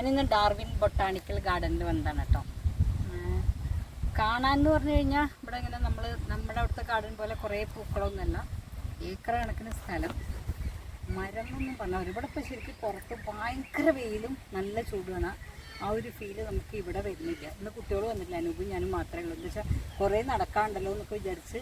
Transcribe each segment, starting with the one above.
ഞാനിന്ന് Darwin botanical ഗാർഡനിൽ വന്നതാണ് കേട്ടോ. കാണാൻ എന്ന് പറഞ്ഞു കഴിഞ്ഞാൽ ഇവിടെ ഇങ്ങനെ നമ്മൾ നമ്മുടെ അവിടുത്തെ ഗാർഡൻ പോലെ കുറേ പൂക്കളൊന്നുമല്ല. ഏക്കർ കണക്കിന് സ്ഥലം. മരം എന്നും പറഞ്ഞാൽ ഇവിടെ ഇപ്പോൾ ശരിക്കും പുറത്ത് ഭയങ്കര വെയിലും നല്ല ചൂടുമാണ്. ആ ഒരു ഫീൽ നമുക്ക് ഇവിടെ വരുന്നില്ല. ഇന്ന് കുട്ടികൾ വന്നില്ല അനൂപും ഞാനും മാത്രമേ ഉള്ളൂ. എന്ന് വെച്ചാൽ കുറേ നടക്കാണ്ടല്ലോ എന്നൊക്കെ വിചാരിച്ച്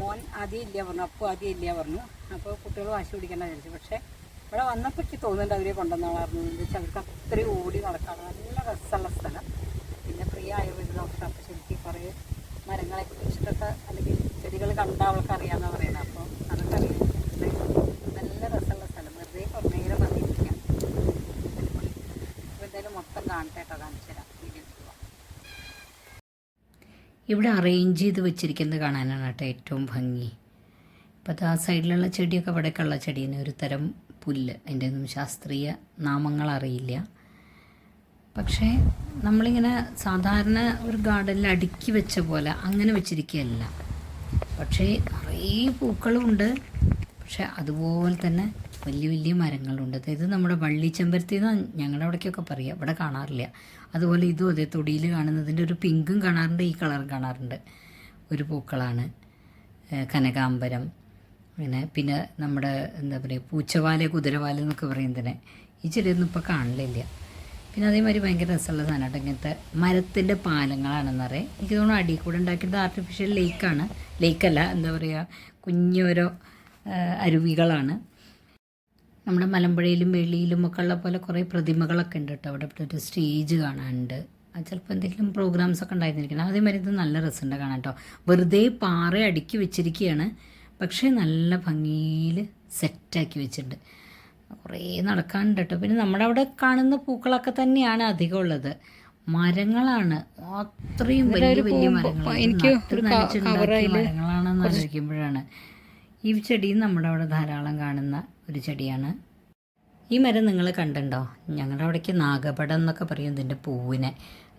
മോൻ ആദ്യം ഇല്ല പറഞ്ഞു. അപ്പോൾ ആദ്യം ഇല്ല പറഞ്ഞു. അപ്പോൾ കുട്ടികൾ വാശി പിടിക്കേണ്ട വിചാരിച്ചു. പക്ഷേ ഇവിടെ വന്നപ്പോൾ തോന്നുന്നുണ്ട് അവരെ കൊണ്ടുവന്നാളായിരുന്നു. എന്ന് വെച്ചാൽ അവർക്ക് അത്രയും ഓടി നടക്കാണ്. നല്ല രസമുള്ള സ്ഥലം. പിന്നെ പ്രിയ ആയുർവേദ ഡോക്ടർ അപ്പോൾ ശരിക്കും കുറേ മരങ്ങളെ കുറിച്ചിട്ടൊക്കെ അല്ലെങ്കിൽ ചെടികൾ കണ്ട അവൾക്ക് അറിയാമെന്ന് പറയുന്നത് അപ്പോൾ അതൊക്കെ നല്ല രസമുള്ള സ്ഥലം. വെറുതെ കുറേ അപ്പോൾ എന്തായാലും മൊത്തം കാണട്ടെ കാണിച്ചു തരാം. ഇവിടെ അറേഞ്ച് ചെയ്ത് വെച്ചിരിക്കുന്നത് കാണാനാണ് കേട്ടോ ഏറ്റവും ഭംഗി. ഇപ്പോഴത്തെ ആ സൈഡിലുള്ള ചെടിയൊക്കെ ഇവിടേക്കുള്ള ചെടീനെ ഒരു തരം പുല്ല്. അതിന്റെ ഒന്നും ശാസ്ത്രീയ നാമങ്ങൾ അറിയില്ല പക്ഷേ നമ്മളിങ്ങനെ സാധാരണ ഒരു ഗാർഡനിൽ അടുക്കി വെച്ച പോലെ അങ്ങനെ വെച്ചിരിക്കുകയല്ല. പക്ഷേ നിറയെ പൂക്കളുമുണ്ട് പക്ഷെ അതുപോലെ തന്നെ വലിയ വലിയ മരങ്ങളുണ്ട്. അതായത് നമ്മുടെ വള്ളി ചെമ്പരത്തി എന്ന് ഞങ്ങളുടെ അവിടേക്കൊക്കെ പറയുക ഇവിടെ കാണാറില്ല. അതുപോലെ ഇതും അതേ തൊടിയിൽ കാണുന്നതിന്റെ ഒരു പിങ്കും കാണാറുണ്ട് ഈ കളറും കാണാറുണ്ട്. ഒരു പൂക്കളാണ്. കനകാംബരം. പിന്നെ പിന്നെ നമ്മുടെ എന്താ പറയുക പൂച്ചവാല കുതിരവാല എന്നൊക്കെ പറയുന്നതിനെ ഈ ചെടിയൊന്നും ഇപ്പോൾ കാണലില്ല. പിന്നെ അതേമാതിരി ഭയങ്കര രസമുള്ള സാധനമാണ് ഇങ്ങനത്തെ മരത്തിന്റെ പാലങ്ങളാണെന്ന് പറയാം എനിക്ക് തോന്നുന്നു അടിയിൽ കൂടെ ഉണ്ടാക്കിയത് ആർട്ടിഫിഷ്യൽ ലേക്കാണ് ലേക്കല്ല എന്താ പറയുക കുഞ്ഞോരോ അരുവികളാണ്. നമ്മുടെ മലമ്പുഴയിലും വെള്ളിയിലും ഒക്കെ ഉള്ള പോലെ കുറേ പ്രതിമകളൊക്കെ ഉണ്ട് കേട്ടോ. അവിടെ ഒരു സ്റ്റേജ് കാണാനുണ്ട്. ചിലപ്പോൾ എന്തെങ്കിലും പ്രോഗ്രാംസ് ഒക്കെ ഉണ്ടായിരുന്നിരിക്കണം. അതേമാതിരി ഇത് നല്ല രസമുണ്ട് കാണാൻ കേട്ടോ. വെറുതെ പാറ അടുക്കി വെച്ചിരിക്കുകയാണ്. പക്ഷേ നല്ല ഭംഗിയിൽ സെറ്റാക്കി വെച്ചിട്ടുണ്ട്. കുറേ നടക്കാനുണ്ട് കേട്ടോ പിന്നെ നമ്മുടെ അവിടെ കാണുന്ന പൂക്കളൊക്കെ തന്നെയാണ് അധികം ഉള്ളത്. മരങ്ങളാണ്. അത്രയും വലിയ വലിയ മരങ്ങൾ എനിക്ക് മരങ്ങളാണെന്ന് ആലോചിക്കുമ്പോഴാണ് ഈ ചെടിയും നമ്മുടെ അവിടെ ധാരാളം കാണുന്ന ഒരു ചെടിയാണ്. ഈ മരം നിങ്ങൾ കണ്ടുണ്ടോ ഞങ്ങളുടെ അവിടേക്ക് നാഗപടം എന്നൊക്കെ പറയും ഇതിന്റെ പൂവിനെ.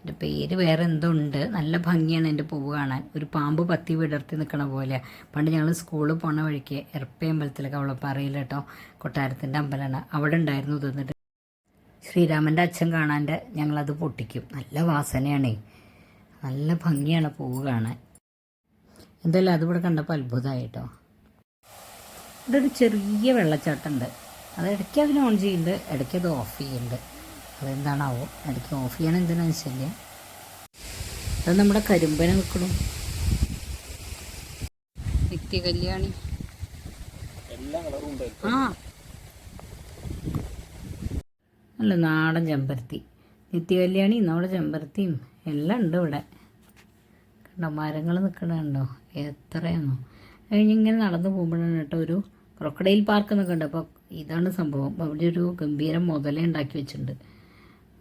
എന്റെ പേര് വേറെ എന്തോ ഉണ്ട്. നല്ല ഭംഗിയാണ് എന്റെ പൂവ് കാണാൻ. ഒരു പാമ്പ് പത്തി വിടർത്തി നിൽക്കണ പോലെ. പണ്ട് ഞങ്ങൾ സ്കൂളിൽ പോണ വഴിക്ക് എറപ്പേ അമ്പലത്തിലൊക്കെ അവളപ്പാറയിൽ കേട്ടോ. കൊട്ടാരത്തിന്റെ അമ്പലമാണ് അവിടെ ഉണ്ടായിരുന്നു തന്നിട്ട് ശ്രീരാമന്റെ അച്ഛൻ കാണാന്റെ ഞങ്ങളത് പൊട്ടിക്കും. നല്ല വാസനയാണേ. നല്ല ഭംഗിയാണ് പൂവ് കാണാൻ. എന്തായാലും അതിവിടെ കണ്ടപ്പോൾ അത്ഭുതമായിട്ടോ ഒരു ചെറിയ വെള്ളച്ചാട്ടമുണ്ട്. അത് ഇടയ്ക്ക് അതിന് ഓൺ ചെയ്യുന്നുണ്ട് ഇടയ്ക്ക് അത് ഓഫ് ചെയ്യുന്നുണ്ട്. അതെന്താണാവോ? ഇടയ്ക്ക് ഓഫ് ചെയ്യണം എന്തിനാന്ന് വെച്ചില്ല? അത് നമ്മുടെ കരിമ്പന വെക്കണം. നിത്യ കല്യാണി. ആ. അല്ല നാടൻ ചെമ്പരത്തി. നിത്യ കല്യാണി നമ്മുടെ ചെമ്പരത്തിയും എല്ലാം ഉണ്ട് ഇവിടെ. കണ്ടോ മരങ്ങൾ നിൽക്കണുണ്ടോ എത്രയാണോ കഴിഞ്ഞിങ്ങനെ നടന്നു പോകുമ്പോഴാണ് കേട്ടോ ഒരു ക്രൊക്കഡൈൽ പാർക്ക് എന്നൊക്കെ അപ്പോൾ ഇതാണ് സംഭവം. അവിടെ ഒരു ഗംഭീരം മുതലേ ഉണ്ടാക്കി വെച്ചിട്ടുണ്ട്.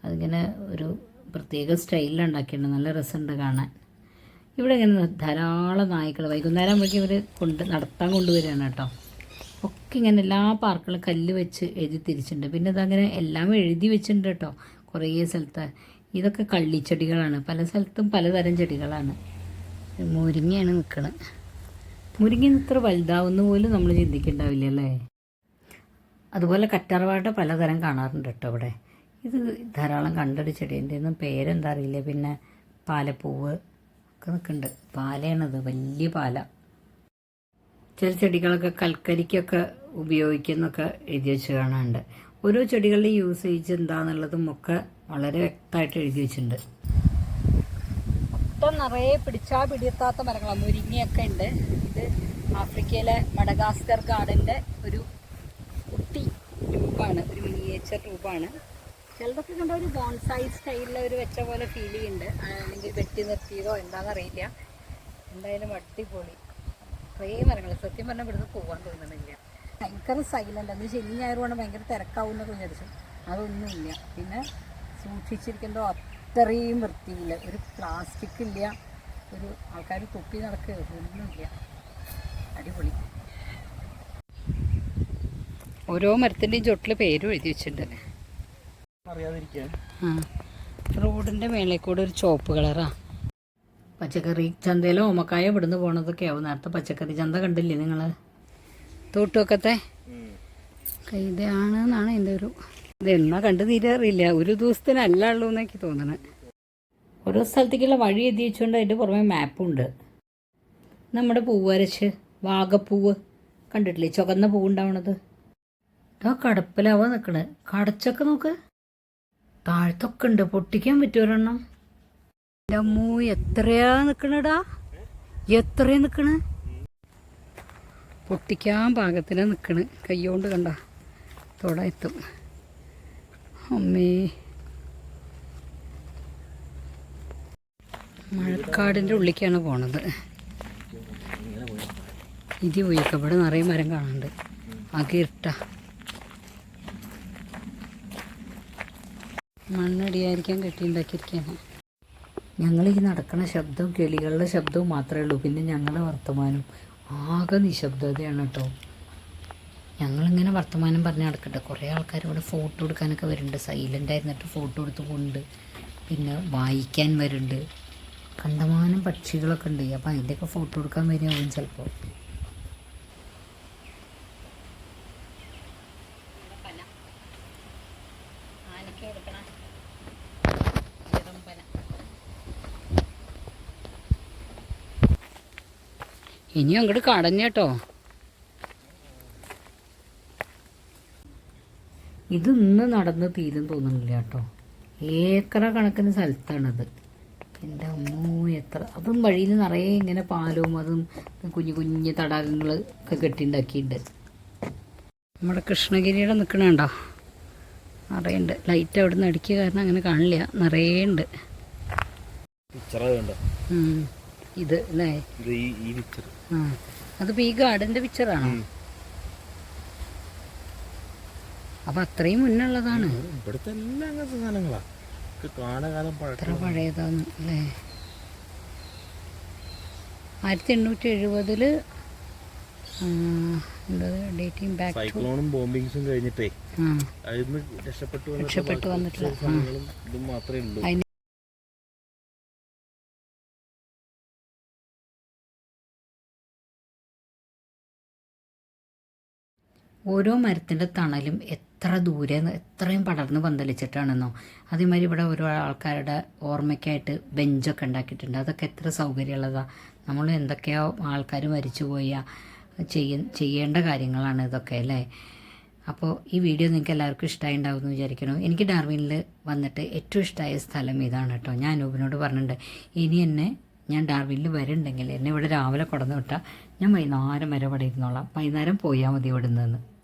അതിങ്ങനെ ഒരു പ്രത്യേക സ്റ്റൈലിൽ ഉണ്ടാക്കിയിട്ടുണ്ട്. നല്ല രസമുണ്ട് കാണാൻ. ഇവിടെ ഇങ്ങനെ ധാരാളം നായ്ക്കൾ വൈകുന്നേരം ആകുമ്പോഴേക്കും ഇവർ കൊണ്ട് നടത്താൻ കൊണ്ടുവരികയാണ് കേട്ടോ. ഒക്കെ ഇങ്ങനെ എല്ലാ പാർക്കുകളും കല്ല് വെച്ച് എഴുതി തിരിച്ചിട്ടുണ്ട്. പിന്നെ ഇതങ്ങനെ എല്ലാം എഴുതി വെച്ചിട്ടുണ്ട് കേട്ടോ കുറേ സ്ഥലത്ത്. ഇതൊക്കെ കള്ളിച്ചെടികളാണ്. പല സ്ഥലത്തും പലതരം ചെടികളാണ്. മുരിങ്ങയാണ് നിൽക്കുന്നത് മുരിങ്ങ ഇത്ര വലുതാവുന്ന പോലും നമ്മൾ ചിന്തിക്കേണ്ടാവില്ല അല്ലേ? അതുപോലെ കറ്റാർവാഴ പലതരം കാണാറുണ്ട് കേട്ടോ ഇവിടെ. ഇത് ധാരാളം കണ്ടൊരു ചെടി. എന്റെ ഒന്നും പേരെന്താ അറിയില്ല. പിന്നെ പാലപ്പൂവ് ഒക്കെ നിൽക്കുന്നുണ്ട്. പാലയാണത്. വലിയ പാല. ചില ചെടികളൊക്കെ കൽക്കരിക്കൊക്കെ ഉപയോഗിക്കുന്നൊക്കെ എഴുതി വെച്ച് കാണാനുണ്ട്. ഓരോ ചെടികളുടെ യൂസേജ് എന്താണെന്നുള്ളതും ഒക്കെ വളരെ വ്യക്തമായിട്ട് എഴുതി വെച്ചിട്ടുണ്ട്. മൊത്തം നിറയെ പിടിച്ചാൽ പിടിയെത്താത്ത മരങ്ങളാണ്. മുരിങ്ങയൊക്കെ ഉണ്ട്. ഇത് ആഫ്രിക്കയിലെ മഡഗാസ്കർ ഗാർഡന്റെ ഒരു കുട്ടി രൂപമാണ്. ഒരു മിനിയേച്ചർ രൂപമാണ്. ചിലതൊക്കെ കണ്ട ഒരു ബോൺസായി സ്റ്റൈലിൽ ഒരു വെച്ച പോലെ ഫീൽ ചെയ്യുന്നുണ്ട് അല്ലെങ്കിൽ വെട്ടി നിർത്തിയതോ എന്താണെന്നറിയില്ല എന്തായാലും അടിപൊളി. കുറേ മരങ്ങൾ സത്യം പറഞ്ഞാൽ ഇവിടുന്ന് പോകാൻ തോന്നുന്നില്ല. ഭയങ്കര സൈലന്റ് അത് ശനി ഞായറുമാണ് ഭയങ്കര തിരക്കാവുന്ന വിചാരിച്ചു. അതൊന്നുമില്ല. പിന്നെ സൂക്ഷിച്ചിരിക്കുമ്പോൾ അത്രയും വൃത്തിയില്ല. ഒരു പ്ലാസ്റ്റിക് ഇല്ല. ഒരു ആൾക്കാർ തൊപ്പി നടക്കുക ഒന്നുമില്ല. അടിപൊളി. ഓരോ മരത്തിന്റെയും ചുട്ടിൽ പേരും എഴുതി വെച്ചിട്ടുണ്ട്. അറിയാതിരിക്കാൻ ആ റോഡിന്റെ മേളിൽ കൂടെ ഒരു ചോപ്പ് കളറാ. പച്ചക്കറി ചന്തയിലോ ഓമക്കായ ഇവിടുന്ന് പോണതൊക്കെ ആവും നേരത്തെ പച്ചക്കറി ചന്ത കണ്ടില്ലേ നിങ്ങൾ തോട്ടുവക്കത്തെ? ഇതാണ് എന്നാണ് എന്റെ ഒരു എന്നാ കണ്ടു തീരാറില്ല ഒരു ദിവസത്തിനല്ല ഉള്ളൂ എന്നൊക്കെ തോന്നണേ. ഓരോ സ്ഥലത്തേക്കുള്ള വഴി എഴുതി വെച്ചുകൊണ്ട് അതിന്റെ പുറമെ മാപ്പുണ്ട്. നമ്മുടെ പൂവരച്ച് വാഗപ്പൂവ് കണ്ടിട്ടില്ലേ? ചുവന്ന പൂവുണ്ടാവണത്. ആ കടപ്പിലാവാ നിൽക്കണേ കടച്ചൊക്കെ നോക്ക്. താഴത്തൊക്കെ ഉണ്ട്. പൊട്ടിക്കാൻ പറ്റുമൊരെണ്ണം എന്റെ അമ്മൂ എത്രയാ നിൽക്കണടാ എത്രയാ നിൽക്കണേ പൊട്ടിക്കാൻ പാകത്തിന് നിൽക്കണ് കൈകൊണ്ട് കണ്ട. തൊട എത്തും. അമ്മേ. മഴക്കാടിന്റെ ഉള്ളിലേക്കാണ് പോണത്. ഇതി പോയിക്കപ്പെടെ നിറയെ മരം കാണുന്നുണ്ട് ആകെ മണ്ണടിയായിരിക്കാൻ കെട്ടിയുണ്ടാക്കിയിരിക്കുകയാണ്. ഞങ്ങൾ ഈ നടക്കുന്ന ശബ്ദവും കിളികളുടെ ശബ്ദവും മാത്രമേ ഉള്ളൂ. പിന്നെ ഞങ്ങളുടെ വർത്തമാനം ആകെ നിശബ്ദതയാണ് കേട്ടോ. ഞങ്ങളിങ്ങനെ വർത്തമാനം പറഞ്ഞ് നടക്കട്ടെ. കുറേ ആൾക്കാർ ഇവിടെ ഫോട്ടോ എടുക്കാനൊക്കെ വരുന്നുണ്ട്. സൈലന്റ് ആയിരുന്നിട്ട് ഫോട്ടോ എടുത്ത് പോകുന്നുണ്ട് പിന്നെ വായിക്കാൻ വരുന്നുണ്ട്. കണ്ടമാനം പക്ഷികളൊക്കെ ഉണ്ട്. അപ്പോൾ അതിന്റെയൊക്കെ ഫോട്ടോ എടുക്കാൻ വരുമാവും ചിലപ്പോൾ ഇനിയും അങ്ങോട്ട് കടഞ്ഞ കേട്ടോ. ഇത് ഇന്ന് നടന്ന് തീരും തോന്നുന്നില്ല കേട്ടോ. ഏക്കറ കണക്കിന് സ്ഥലത്താണത്. എന്റെ അമ്മോ എത്ര അതും വഴിയിൽ നിറയെ ഇങ്ങനെ പാലവും അതും കുഞ്ഞു കുഞ്ഞു തടാകങ്ങൾ ഒക്കെ കെട്ടിണ്ടാക്കിയിട്ടുണ്ട് നമ്മുടെ കൃഷ്ണഗിരിയുടെ നിൽക്കണുണ്ടോ നിറയുണ്ട്. ലൈറ്റ് അവിടെ നിന്ന് അടിക്കുക കാരണം അങ്ങനെ കാണില്ല. നിറയെ ഉണ്ട്. ഇത് അല്ലേ? അതിപ്പോ ഈ ഗാർഡന്റെ പിക്ചർ ആ. അതിപ്പോൾ ഈ ഗാർഡന്റെ പിക്ചറാണോ അപ്പം അത്രയും മുന്നുള്ളതാണ്. ഇവിടുത്തെ എല്ലാ അങ്ങനത്തെ സാധനങ്ങളാ. ഇത് കാണാകാലം എത്ര പഴക്കം. പഴയതാണ് അല്ലേ? ആയിരത്തി എണ്ണൂറ്റി എഴുപതിൽ സൈക്ലോണും ബോംബിങ്സും കഴിഞ്ഞിട്ടേ രക്ഷപ്പെട്ടു രക്ഷപ്പെട്ടു വന്നിട്ടുള്ള, ഓരോ മരത്തിന്റെ തണലും എത്ര ദൂരെ എത്രയും പടർന്ന് പന്തലിച്ചിട്ടാണെന്നോ. അതേമാതിരി ഇവിടെ ഓരോ ആൾക്കാരുടെ ഓർമ്മയ്ക്കായിട്ട് ബെഞ്ചൊക്കെ ഉണ്ടാക്കിയിട്ടുണ്ട്. അതൊക്കെ എത്ര സൗകര്യമുള്ളതാണ് നമ്മൾ എന്തൊക്കെയോ ആൾക്കാർ മരിച്ചു പോയ ചെയ്യ ചെയ്യേണ്ട കാര്യങ്ങളാണ് ഇതൊക്കെ അല്ലേ? അപ്പോൾ ഈ വീഡിയോ നിങ്ങൾക്ക് എല്ലാവർക്കും ഇഷ്ടമായി ഉണ്ടാവും എന്ന് എനിക്ക് ഡാർവിനിൽ വന്നിട്ട് ഏറ്റവും ഇഷ്ടമായ സ്ഥലം ഇതാണ് കേട്ടോ. ഞാൻ അനൂപിനോട് പറഞ്ഞിട്ടുണ്ട് ഇനി എന്നെ ഞാൻ ഡാർവിനിൽ വരുന്നുണ്ടെങ്കിൽ എന്നെ ഇവിടെ രാവിലെ കൊടന്നു വിട്ടാൽ ഞാൻ വൈകുന്നേരം വരെ ഇവിടെ ഇരുന്നോളാം. വൈകുന്നേരം പോയാൽ മതി ഇവിടെ നിന്ന്